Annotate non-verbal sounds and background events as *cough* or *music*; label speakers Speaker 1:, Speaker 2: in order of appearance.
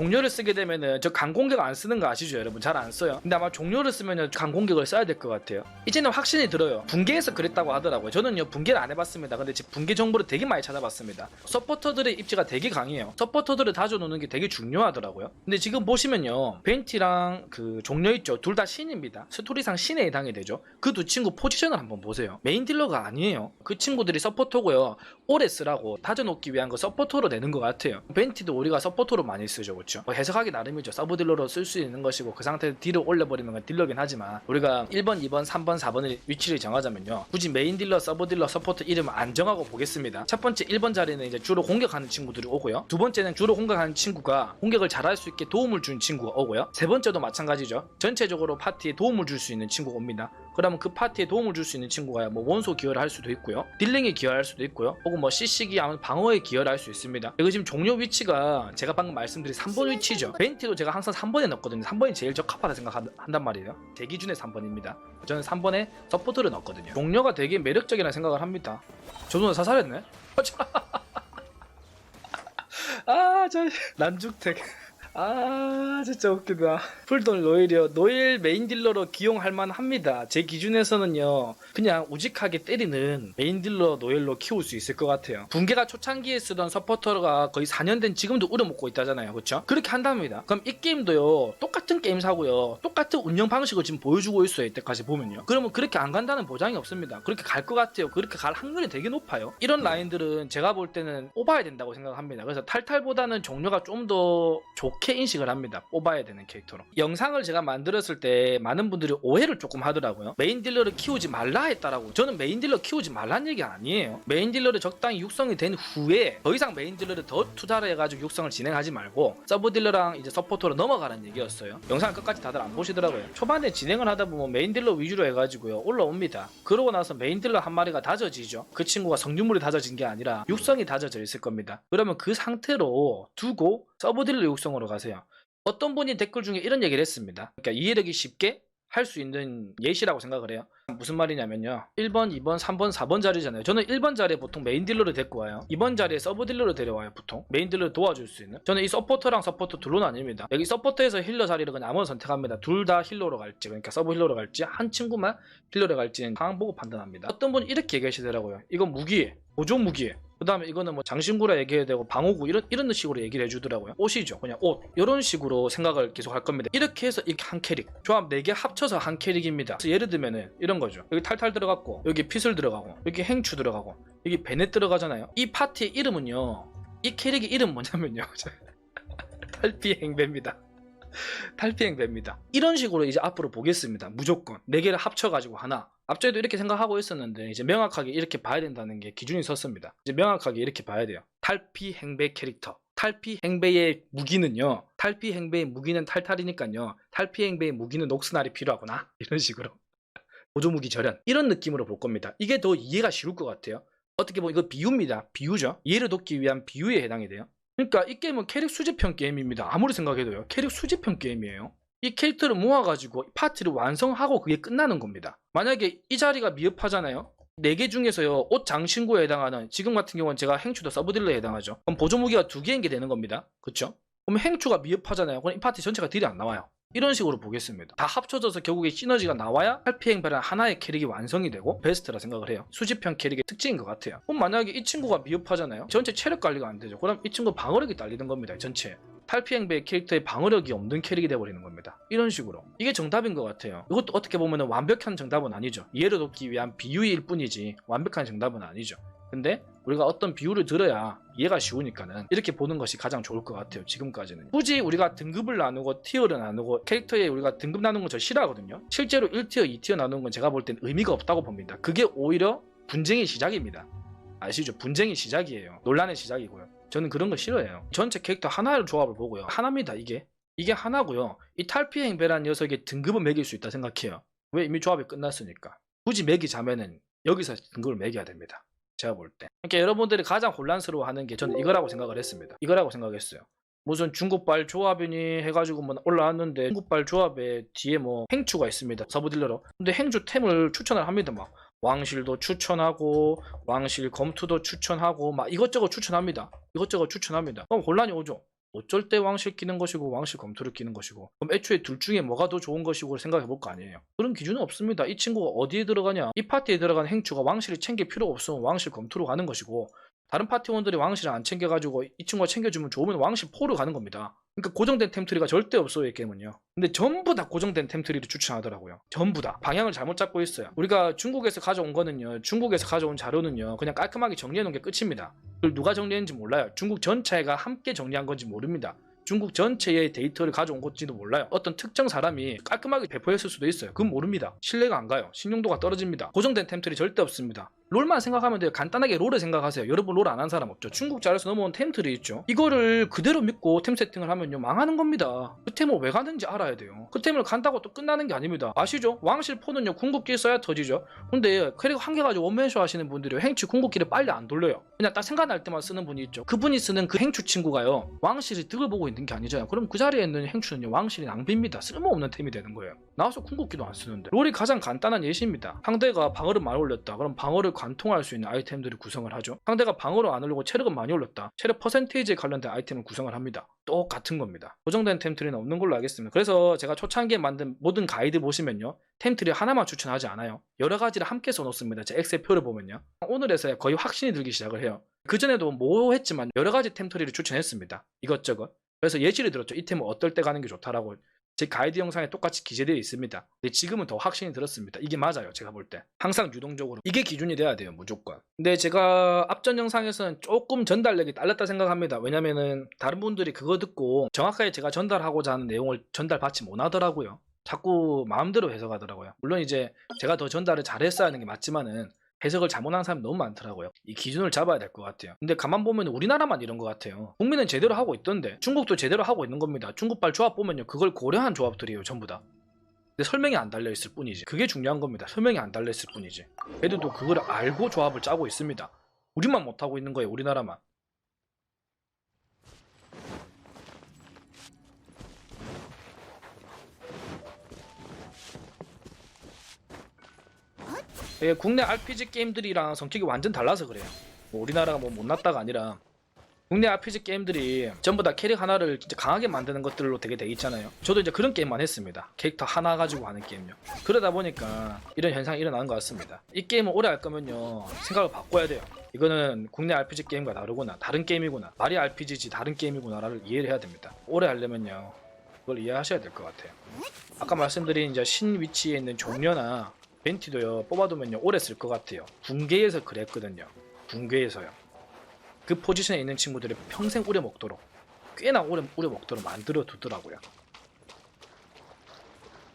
Speaker 1: 종료를 쓰게 되면은 저 강공격 안 쓰는 거 아시죠 여러분? 잘 안 써요. 근데 아마 종료를 쓰면은 강공격을 써야 될 것 같아요. 이제는 확신이 들어요. 붕괴에서 그랬다고 하더라고요. 저는요 붕괴를 안 해봤습니다. 근데 지금 붕괴 정보를 되게 많이 찾아봤습니다. 서포터들의 입지가 되게 강해요. 서포터들을 다져놓는 게 되게 중요하더라고요. 근데 지금 보시면요 벤티랑 그 종료 있죠? 둘 다 신입니다. 스토리상 신에 해당이 되죠? 그 두 친구 포지션을 한번 보세요. 메인 딜러가 아니에요. 그 친구들이 서포터고요. 오래 쓰라고 다져놓기 위한 거 서포터로 내는 것 같아요. 벤티도 우리가 서포터로 많이 쓰죠, 그렇죠? 뭐 해석하기 나름이죠. 서브 딜러로 쓸 수 있는 것이고 그 상태에서 딜을 올려버리는 건 딜러긴 하지만 우리가 1번, 2번, 3번, 4번의 위치를 정하자면요. 굳이 메인 딜러, 서브 딜러, 서포터 이름을 안 정하고 보겠습니다. 첫 번째 1번 자리는 이제 주로 공격하는 친구들이 오고요. 두 번째는 주로 공격하는 친구가 공격을 잘할 수 있게 도움을 준 친구가 오고요. 세 번째도 마찬가지죠. 전체적으로 파티에 도움을 줄 수 있는 친구가 옵니다. 그러면 그 파티에 도움을 줄 수 있는 친구가 뭐 원소 기여를 할 수도 있고요. 딜링에 기여할 수도 있고요. 혹은 뭐 CC기 하면 방어에 기여를 할 수 있습니다. 이거 지금 종료 위치가 제가 방금 말씀드린 3번 위치죠. 벤티도 제가 항상 3번에 넣거든요. 3번이 제일 적합하다 생각한단 말이에요. 제 기준에 3번입니다. 저는 3번에 서포트를 넣었거든요. 종료가 되게 매력적이라는 생각을 합니다. 저도 사살했네. *laughs* 아, 저 난죽택. 아 진짜 웃기다. 풀돈 로일이요. 노일 메인 딜러로 기용할 만합니다. 제 기준에서는요 그냥 우직하게 때리는 메인 딜러 노일로 키울 수 있을 것 같아요. 붕괴가 초창기에 쓰던 서포터가 거의 4년 된 지금도 우려먹고 있다잖아요. 그쵸? 그렇게 한답니다. 그럼 이 게임도요 똑같은 게임 사고요. 똑같은 운영 방식을 지금 보여주고 있어요 이때까지 보면요. 그러면 그렇게 안 간다는 보장이 없습니다. 그렇게 갈 것 같아요. 그렇게 갈 확률이 되게 높아요. 이런 라인들은 제가 볼 때는 뽑아야 된다고 생각합니다. 그래서 탈탈보다는 종료가 좀 더 좋게 인식을 합니다. 뽑아야 되는 캐릭터로. 영상을 제가 만들었을 때 많은 분들이 오해를 조금 하더라고요. 메인 딜러를 키우지 말라 했다라고. 저는 메인 딜러 키우지 말란 얘기 아니에요. 메인 딜러를 적당히 육성이 된 후에 더 이상 메인 딜러를 더 투자를 해가지고 육성을 진행하지 말고 서브 딜러랑 이제 서포터로 넘어가라는 얘기였어요. 영상 끝까지 다들 안 보시더라고요. 초반에 진행을 하다 보면 메인 딜러 위주로 해가지고요 올라옵니다. 그러고 나서 메인 딜러 한 마리가 다져지죠. 그 친구가 성유물이 다져진 게 아니라 육성이 다져져 있을 겁니다. 그러면 그 상태로 두고 서브 딜러 육성으로 가세요. 어떤 분이 댓글 중에 이런 얘기를 했습니다. 그러니까 이해되기 쉽게 할 수 있는 예시라고 생각을 해요. 무슨 말이냐면요. 1번, 2번, 3번, 4번 자리잖아요. 저는 1번 자리에 보통 메인 딜러를 데리고 와요. 2번 자리에 서브 딜러를 데려와요, 보통. 메인 딜러를 도와줄 수 있는. 저는 이 서포터랑 서포터 둘로 나뉩니다. 여기 서포터에서 힐러 자리를 그냥 아무나 선택합니다. 둘 다 힐러로 갈지, 그러니까 서브 힐러로 갈지, 한 친구만 힐러로 갈지는 상황 보고 판단합니다. 어떤 분이 이렇게 얘기하시더라고요. 이건 무기에, 보조 무기에. 그 다음에 이거는 뭐 장신구라 얘기해야 되고 방어구 이런 이런 식으로 얘기를 해주더라고요. 옷이죠. 그냥 옷 이런 식으로 생각을 계속 할 겁니다. 이렇게 해서 이렇게 한 캐릭 조합 4개 합쳐서 한 캐릭입니다. 예를 들면은 이런 거죠. 여기 탈탈 들어갔고 여기 핏을 들어가고 여기 행추 들어가고 여기 베넷 들어가잖아요. 이 파티의 이름은요. 이 캐릭의 이름 뭐냐면요. *laughs* 탈피 행배입니다. *laughs* 탈피 행배입니다. 이런 식으로 이제 앞으로 보겠습니다. 무조건 네 개를 합쳐가지고 하나. 앞전에도 이렇게 생각하고 있었는데 이제 명확하게 이렇게 봐야 된다는 게 기준이 섰습니다. 이제 명확하게 이렇게 봐야 돼요. 탈피 행배 캐릭터. 탈피 행배의 무기는요. 탈피 행배의 무기는 탈탈이니까요. 탈피 행배의 무기는 녹스날이 필요하구나. *laughs* 이런 식으로. 보조무기 절연. 이런 느낌으로 볼 겁니다. 이게 더 이해가 쉬울 것 같아요. 어떻게 보면 이거 비유입니다. 비유죠. 이해를 돕기 위한 비유에 해당이 돼요. 그러니까 이 게임은 캐릭 수집형 게임입니다. 아무리 생각해도요. 캐릭 수집형 게임이에요. 이 캐릭터를 모아가지고 파티를 완성하고 그게 끝나는 겁니다. 만약에 이 자리가 미흡하잖아요. 4개 중에서요, 옷 장신구에 해당하는, 지금 같은 경우는 제가 행추도 서브딜러에 해당하죠. 그럼 보조무기가 두 개인 게 되는 겁니다. 그쵸? 그럼 행추가 미흡하잖아요. 그럼 이 파티 전체가 딜이 안 나와요. 이런 식으로 보겠습니다. 다 합쳐져서 결국에 시너지가 나와야 탈피행배란 하나의 캐릭이 완성이 되고 베스트라 생각을 해요. 수집형 캐릭의 특징인 것 같아요. 그럼 만약에 이 친구가 미흡하잖아요. 전체 체력 관리가 안 되죠. 그럼 이 친구 방어력이 딸리는 겁니다. 전체. 탈피행배 캐릭터의 방어력이 없는 캐릭이 돼버리는 겁니다. 이런 식으로. 이게 정답인 것 같아요. 이것도 어떻게 보면 완벽한 정답은 아니죠. 이해를 돕기 위한 비유일 뿐이지 완벽한 정답은 아니죠. 근데 우리가 어떤 비유를 들어야 이해가 쉬우니까는 이렇게 보는 것이 가장 좋을 것 같아요. 지금까지는. 굳이 우리가 등급을 나누고 티어를 나누고 캐릭터에 우리가 등급 나누는 건 저 싫어하거든요. 실제로 1티어, 2티어 나누는 건 제가 볼 땐 의미가 없다고 봅니다. 그게 오히려 분쟁의 시작입니다. 아시죠? 분쟁의 시작이에요. 논란의 시작이고요. 저는 그런 거 싫어해요. 전체 캐릭터 하나의 조합을 보고요. 하나입니다, 이게. 이게 하나고요. 이 탈피 행배란 녀석의 등급은 매길 수 있다 생각해요. 왜 이미 조합이 끝났으니까. 굳이 매기자면은 여기서 등급을 매겨야 됩니다. 제가 볼 때. 그러니까 여러분들이 가장 혼란스러워하는 게 저는 이거라고 생각을 했습니다. 이거라고 생각했어요. 무슨 중국발 조합이니 해가지고 뭐 올라왔는데 중국발 조합에 뒤에 뭐 행추가 있습니다. 서브딜러로. 근데 행주 템을 추천을 합니다. 막 왕실도 추천하고 왕실 검투도 추천하고 막 이것저것 추천합니다. 이것저것 추천합니다. 그럼 혼란이 오죠. 어쩔 때 왕실 끼는 것이고 왕실 검토를 끼는 것이고. 그럼 애초에 둘 중에 뭐가 더 좋은 것이고 생각해 볼 거 아니에요. 그런 기준은 없습니다. 이 친구가 어디에 들어가냐? 이 파티에 들어간 행추가 왕실이 챙길 필요가 없으면 왕실 검토로 가는 것이고 다른 파티원들이 왕실을 안 챙겨가지고 이 친구가 챙겨주면 좋으면 왕실 포로 가는 겁니다 그러니까 고정된 템트리가 절대 없어요 이 게임은요. 근데 전부 다 고정된 템트리를 추천하더라고요. 전부 다. 방향을 잘못 잡고 있어요. 우리가 중국에서 가져온 거는요 중국에서 가져온 자료는요 그냥 깔끔하게 정리해 놓은 게 끝입니다. 그걸 누가 정리했는지 몰라요. 중국 전체가 함께 정리한 건지 모릅니다 중국 전체의 데이터를 가져온 건지도 몰라요. 어떤 특정 사람이 깔끔하게 배포했을 수도 있어요. 그건 모릅니다. 신뢰가 안 가요. 신용도가 떨어집니다. 고정된 템틀이 절대 없습니다. 롤만 생각하면 돼요. 간단하게 롤을 생각하세요. 여러분 롤 안 한 사람 없죠. 중국 자료에서 넘어온 템틀이 있죠. 이거를 그대로 믿고 템 세팅을 하면요. 망하는 겁니다. 그 템을 왜 가는지 알아야 돼요. 그 템을 간다고 또 끝나는 게 아닙니다. 아시죠? 왕실 포는요. 궁극기 써야 터지죠. 근데 캐릭 한 개 가지고 원맨쇼 하시는 분들이 행추 궁극기를 빨리 안 돌려요. 그냥 딱 생각날 때만 쓰는 분이 있죠. 그분이 쓰는 그 행추 친구가요. 왕실이 득을 보고 있는 게 아니잖아요. 그럼 그 자리에 있는 행추는요. 왕실이 낭비입니다. 쓸모없는 템이 되는 거예요. 나와서 궁극기도 안 쓰는데. 롤이 가장 간단한 예시입니다. 상대가 방어를 많이 올렸다. 그럼 방어를 관통할 수 있는 아이템들을 구성을 하죠. 상대가 방어를 안 올리고 체력은 많이 올렸다. 체력 퍼센테이지에 관련된 아이템을 구성을 합니다. 똑같은 겁니다. 고정된 템트리는 없는 걸로 알겠습니다. 그래서 제가 초창기에 만든 모든 가이드 보시면요. 템트리 하나만 추천하지 않아요. 여러 가지를 함께 써놓습니다. 제 엑셀 표를 보면요. 오늘에서야 거의 확신이 들기 시작을 해요. 그전에도 뭐 했지만 여러 가지 템트리를 추천했습니다. 이것저것. 그래서 예시를 들었죠. 이 템은 어떨 때 가는 게 좋다라고. 제 가이드 영상에 똑같이 기재되어 있습니다. 근데 지금은 더 확신이 들었습니다. 이게 맞아요. 제가 볼 때. 항상 유동적으로. 이게 기준이 돼야 돼요. 무조건. 근데 제가 앞전 영상에서는 조금 전달력이 딸렸다 생각합니다. 왜냐면은 다른 분들이 그거 듣고 정확하게 제가 전달하고자 하는 내용을 전달받지 못하더라고요. 자꾸 마음대로 해석하더라고요. 물론 이제 제가 더 전달을 잘했어야 하는 게 맞지만은 해석을 잘못한 사람이 너무 많더라고요. 이 기준을 잡아야 될 것 같아요. 근데 가만 보면 우리나라만 이런 것 같아요. 국민은 제대로 하고 있던데 중국도 제대로 하고 있는 겁니다. 중국발 조합 보면요. 그걸 고려한 조합들이에요. 전부 다. 근데 설명이 안 달려 있을 뿐이지. 그게 중요한 겁니다. 설명이 안 달려 있을 뿐이지. 애들도 그걸 알고 조합을 짜고 있습니다. 우리만 못하고 있는 거예요. 우리나라만. 예, 국내 RPG 게임들이랑 성격이 완전 달라서 그래요. 뭐 우리나라가 뭐 못났다가 아니라 국내 RPG 게임들이 전부 다 캐릭 하나를 진짜 강하게 만드는 것들로 되게 돼 있잖아요. 저도 이제 그런 게임만 했습니다. 캐릭터 하나 가지고 하는 게임요. 그러다 보니까 이런 현상이 일어나는 것 같습니다. 이 게임을 오래 할 거면요 생각을 바꿔야 돼요. 이거는 국내 RPG 게임과 다르구나, 다른 게임이구나, 말이 RPG지 다른 게임이구나를 이해를 해야 됩니다. 오래 하려면요 그걸 이해하셔야 될 것 같아요. 아까 말씀드린 이제 신 위치에 있는 종려나 벤티도요 뽑아두면요 오래 쓸 것 같아요. 군계에서 그랬거든요. 군계에서요. 그 포지션에 있는 친구들이 평생 우려 먹도록 꽤나 오래 우려 먹도록 만들어 두더라고요.